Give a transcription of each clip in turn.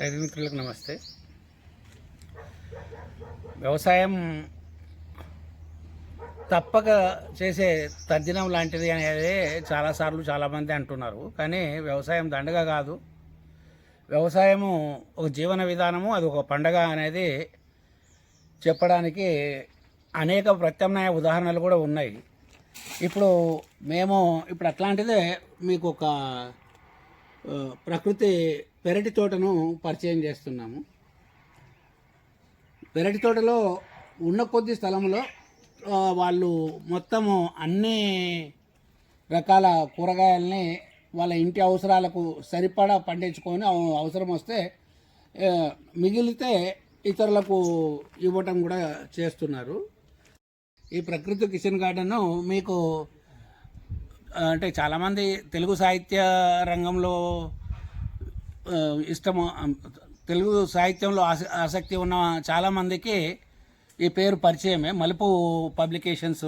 రైతు మిత్రులకు నమస్తే. వ్యవసాయం తప్పక చేసే తర్జనం లాంటిది అనేది చాలాసార్లు చాలామంది అంటున్నారు. కానీ వ్యవసాయం దండగ కాదు. వ్యవసాయము ఒక జీవన విధానము అది ఒక పండగ అనేది చెప్పడానికి అనేక ప్రత్యామ్నాయ ఉదాహరణలు కూడా ఉన్నాయి. ఇప్పుడు మేము ఇప్పుడు అట్లాంటిదే మీకు ఒక ప్రకృతి పెరటి తోటను పరిచయం చేస్తున్నాము. పెరటి తోటలో ఉన్న కొద్ది స్థలంలో వాళ్ళు మొత్తము అన్ని రకాల కూరగాయల్ని వాళ్ళ ఇంటి అవసరాలకు సరిపడా పండించుకొని అవసరం వస్తే మిగిలితే ఇతరులకు ఇవ్వటం కూడా చేస్తున్నారు. ఈ ప్రకృతి కిచెన్ గార్డెన్ మీకు అంటే చాలామంది తెలుగు సాహిత్య రంగంలో ఇష్టము తెలుగు సాహిత్యంలో ఆస ఆసక్తి ఉన్న చాలామందికి ఈ పేరు పరిచయమే. మలుపు పబ్లికేషన్స్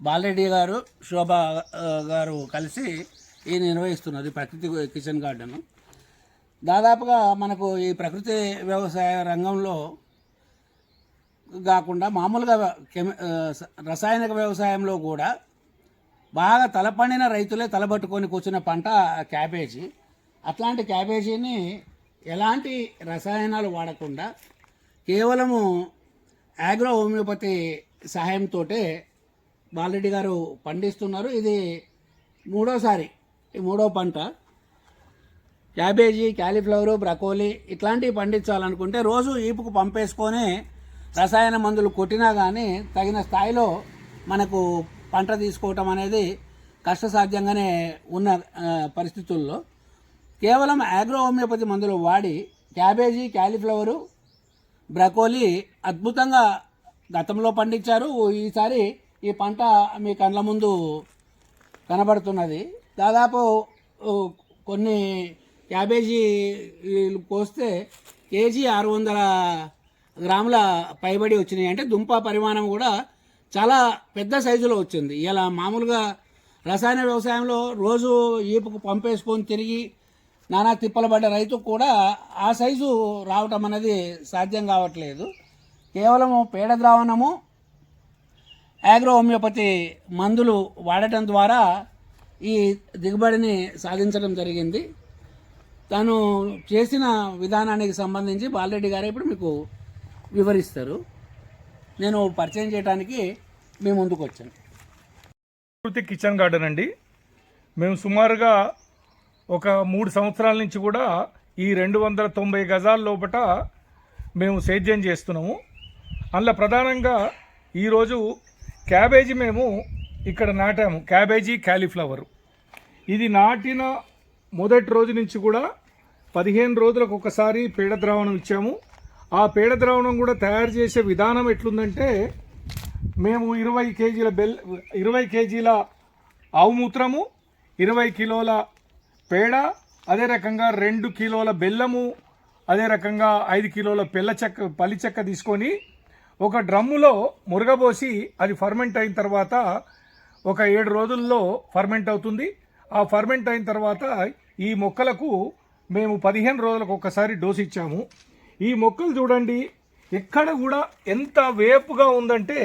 బాలరెడ్డి గారు శోభ గారు కలిసి ఈ నిర్వహిస్తున్నారు ప్రకృతి కిచెన్ గార్డెన్. దాదాపుగా మనకు ఈ ప్రకృతి వ్యవసాయ రంగంలో కాకుండా మామూలుగా కెమి రసాయనిక వ్యవసాయంలో కూడా బాగా తలపండిన రైతులే తలబట్టుకొని కూర్చున్న పంట క్యాబేజీ. అట్లాంటి క్యాబేజీని ఎలాంటి రసాయనాలు వాడకుండా కేవలము ఆగ్రో హోమియోపతి సహాయంతో బాలరెడ్డి గారు పండిస్తున్నారు. ఇది మూడోసారి ఈ మూడో పంట. క్యాబేజీ క్యాలీఫ్లవరు బ్రకోలీ ఇట్లాంటివి పండించాలనుకుంటే రోజు ఈపుకు పంపేసుకొని రసాయన మందులు కొట్టినా కానీ తగిన స్థాయిలో మనకు పంట తీసుకోవటం అనేది కష్టసాధ్యంగానే ఉన్న పరిస్థితుల్లో కేవలం ఆగ్రో హోమియోపతి మందులు వాడి క్యాబేజీ క్యాలీఫ్లవరు బ్రకోలీ అద్భుతంగా గతంలో పండించారు. ఈసారి ఈ పంట మీ కండ్ల ముందు కనబడుతున్నది. దాదాపు కొన్ని క్యాబేజీ కోస్తే కేజీ ఆరు వందల గ్రాముల పైబడి వచ్చినాయి. అంటే దుంప పరిమాణం కూడా చాలా పెద్ద సైజులో వచ్చింది. ఇలా మామూలుగా రసాయన వ్యవసాయంలో రోజు ఈపుకు పంపేసుకొని తిరిగి నానా తిప్పలు పడ్డ రైతు కూడా ఆ సైజు రావటం అనేది సాధ్యం కావట్లేదు. కేవలము పేడ ద్రావణము ఆగ్రో హోమియోపతి మందులు వాడటం ద్వారా ఈ దిగుబడిని సాధించడం జరిగింది. తను చేసిన విధానానికి సంబంధించి బాలరెడ్డి గారు ఇప్పుడు మీకు వివరిస్తారు. నేను పరిచయం చేయడానికి మీ ముందుకు వచ్చాను ప్రకృతి కిచెన్ గార్డెన్ అండి. మేము సుమారుగా ఒక మూడు సంవత్సరాల నుంచి కూడా ఈ రెండు వందల తొంభై గజాల లోపట మేము సేద్యం చేస్తున్నాము. అందులో ప్రధానంగా ఈరోజు క్యాబేజీ మేము ఇక్కడ నాటాము. Cabbage cauliflower. ఇది నాటిన మొదటి రోజు నుంచి కూడా పదిహేను రోజులకు ఒకసారి పీడద్రావణం ఇచ్చాము. ఆ పేడ ద్రావణం కూడా తయారు చేసే విధానం ఎట్లుందంటే మేము ఇరవై కేజీల బెల్ ఇరవై కేజీల ఆవు మూత్రము ఇరవై కిలోల పేడ అదే రకంగా రెండు కిలోల బెల్లము అదే రకంగా ఐదు కిలోల పిల్ల చెక్క పల్లి చెక్క తీసుకొని ఒక డ్రమ్ములో మురగబోసి అది ఫర్మెంట్ అయిన తర్వాత ఒక ఏడు రోజుల్లో ఫర్మెంట్ అవుతుంది. ఆ ఫర్మెంట్ అయిన తర్వాత ఈ మొక్కలకు మేము పదిహేను రోజులకు ఒకసారి డోస్ ఇచ్చాము. ఈ మొక్కలు చూడండి ఎక్కడ కూడా ఎంత వేపుగా ఉందంటే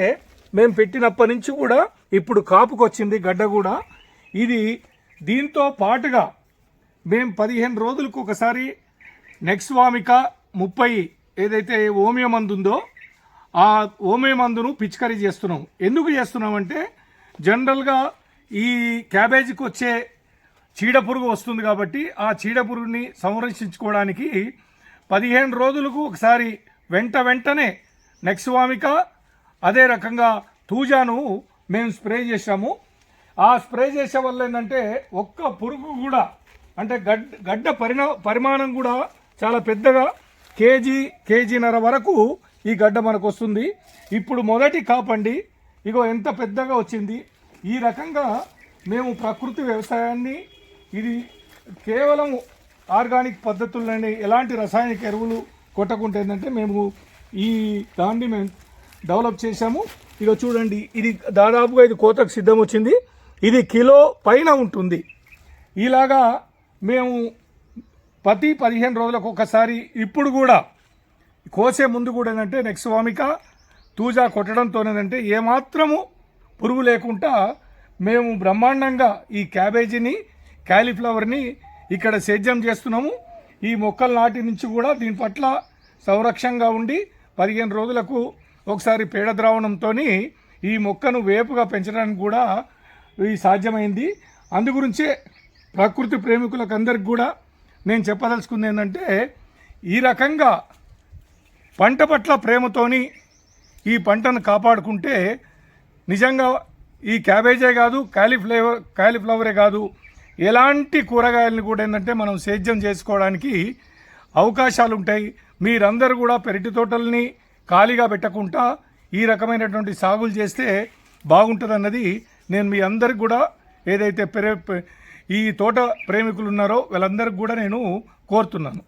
మేము పెట్టినప్పటి నుంచి కూడా ఇప్పుడు కాపుకొచ్చింది గడ్డ కూడా. ఇది దీంతో పాటుగా మేము పదిహేను రోజులకు ఒకసారి నెక్స్వామిక ముప్పై ఏదైతే ఓమియో మందు ఉందో ఆ ఓమియో మందును పిచికారీ చేస్తున్నాం. ఎందుకు చేస్తున్నామంటే జనరల్గా ఈ క్యాబేజీకి వచ్చే చీడపురుగు వస్తుంది కాబట్టి ఆ చీడపురుగుని సంరక్షించుకోవడానికి పదిహేను రోజులకు ఒకసారి వెంట వెంటనే నెక్స్వామిక అదే రకంగా తూజాను మేము స్ప్రే చేసాము ఆ స్ప్రే చేసే వల్ల ఏంటంటే ఒక్క పురుగు కూడా అంటే గడ్డ గడ్డ పరిణ పరిమాణం కూడా చాలా పెద్దగా కేజీ కేజీన్నర వరకు ఈ గడ్డ మనకు వస్తుంది. ఇప్పుడు మొదటి కాపండి. ఇగో ఎంత పెద్దగా వచ్చింది. ఈ రకంగా మేము ప్రకృతి వ్యవసాయాన్ని ఇది కేవలం ఆర్గానిక్ పద్ధతుల్లోనే ఎలాంటి రసాయనిక ఎరువులు కొట్టకుండా ఏంటంటే మేము ఈ దాన్ని మేము డెవలప్ చేశాము. ఇక చూడండి ఇది దాదాపుగా ఇది కోతకు సిద్ధం వచ్చింది. ఇది కిలో పైన ఉంటుంది. ఇలాగా మేము ప్రతి పదిహేను రోజులకు ఒకసారి ఇప్పుడు కూడా కోసే ముందు కూడా ఏంటంటే నెక్స్ట్ వామిక తూజా కొట్టడంతో ఏంటంటే ఏమాత్రము పురుగు లేకుండా మేము బ్రహ్మాండంగా ఈ క్యాబేజీని క్యాలీఫ్లవర్ని ఇక్కడ సేద్యం చేస్తున్నాము. ఈ మొక్కలు నాటి నుంచి కూడా దీని పట్ల సంరక్షంగా ఉండి పదిహేను రోజులకు ఒకసారి పేడ ద్రావణంతో ఈ మొక్కను వేపుగా పెంచడానికి కూడా ఇది సాధ్యమైంది. అందు గురించే ప్రకృతి ప్రేమికులకు అందరికి కూడా నేను చెప్పదలుచుకుంది ఏంటంటే ఈ రకంగా పంట పట్ల ప్రేమతోని ఈ పంటను కాపాడుకుంటే నిజంగా ఈ క్యాబేజే కాదు కాలీఫ్లవర్ కాలీఫ్లవరే కాదు ఎలాంటి కూరగాయలను కూడా ఏంటంటే మనం సేద్యం చేసుకోవడానికి అవకాశాలు ఉంటాయి మీరందరూ కూడా పెరటి తోటల్ని ఖాళీగా పెట్టకుండా ఈ రకమైనటువంటి సాగులు చేస్తే బాగుంటుందన్నది నేను మీ అందరికి కూడా ఏదైతే పెరే ఈ తోట ప్రేమికులు ఉన్నారో వాళ్ళందరికీ కూడా నేను కోరుతున్నాను.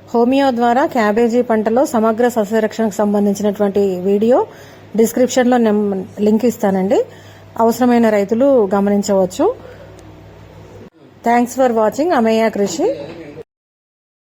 హోమియో ద్వారా క్యాబేజీ పంటలో సమగ్ర సస్యరక్షణకు సంబంధించినటువంటి వీడియో డిస్క్రిప్షన్లో లింక్ ఇస్తానండి. అవసరమైన రైతులు గమనించవచ్చు. థ్యాంక్స్ ఫర్ వాచింగ్ అమేయ కృషి